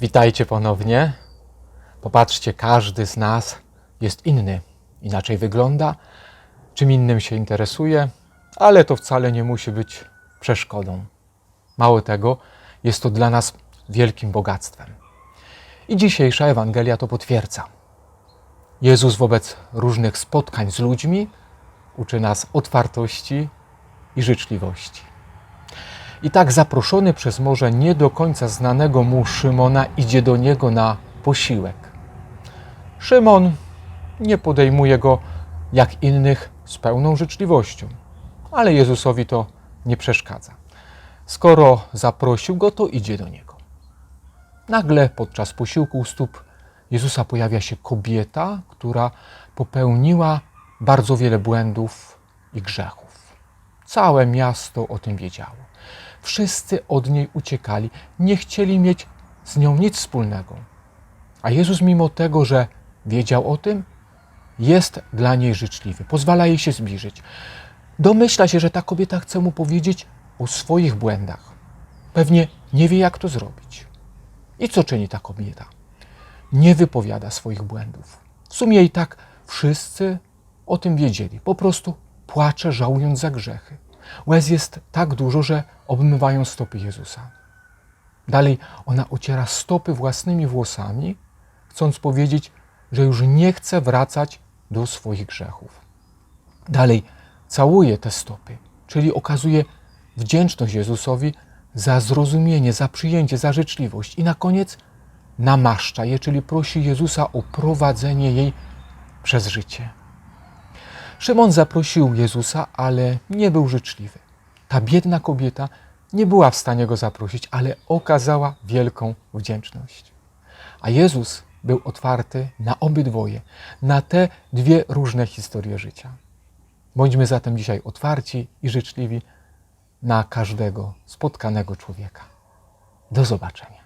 Witajcie ponownie. Popatrzcie, każdy z nas jest inny, inaczej wygląda, czym innym się interesuje, ale to wcale nie musi być przeszkodą. Mało tego, jest to dla nas wielkim bogactwem. I dzisiejsza Ewangelia to potwierdza. Jezus wobec różnych spotkań z ludźmi uczy nas otwartości i życzliwości. I tak zaproszony przez może nie do końca znanego mu Szymona idzie do niego na posiłek. Szymon nie podejmuje go jak innych z pełną życzliwością, ale Jezusowi to nie przeszkadza. Skoro zaprosił go, to idzie do niego. Nagle podczas posiłku u stóp Jezusa pojawia się kobieta, która popełniła bardzo wiele błędów i grzechów. Całe miasto o tym wiedziało. Wszyscy od niej uciekali, nie chcieli mieć z nią nic wspólnego. A Jezus, mimo tego, że wiedział o tym, jest dla niej życzliwy, pozwala jej się zbliżyć. Domyśla się, że ta kobieta chce mu powiedzieć o swoich błędach. Pewnie nie wie, jak to zrobić. I co czyni ta kobieta? Nie wypowiada swoich błędów. W sumie i tak wszyscy o tym wiedzieli. Po prostu płacze, żałując za grzechy. Łez jest tak dużo, że obmywają stopy Jezusa. Dalej ona ociera stopy własnymi włosami, chcąc powiedzieć, że już nie chce wracać do swoich grzechów. Dalej całuje te stopy, czyli okazuje wdzięczność Jezusowi za zrozumienie, za przyjęcie, za życzliwość. I na koniec namaszcza je, czyli prosi Jezusa o prowadzenie jej przez życie. Szymon zaprosił Jezusa, ale nie był życzliwy. Ta biedna kobieta nie była w stanie go zaprosić, ale okazała wielką wdzięczność. A Jezus był otwarty na obydwoje, na te dwie różne historie życia. Bądźmy zatem dzisiaj otwarci i życzliwi na każdego spotkanego człowieka. Do zobaczenia.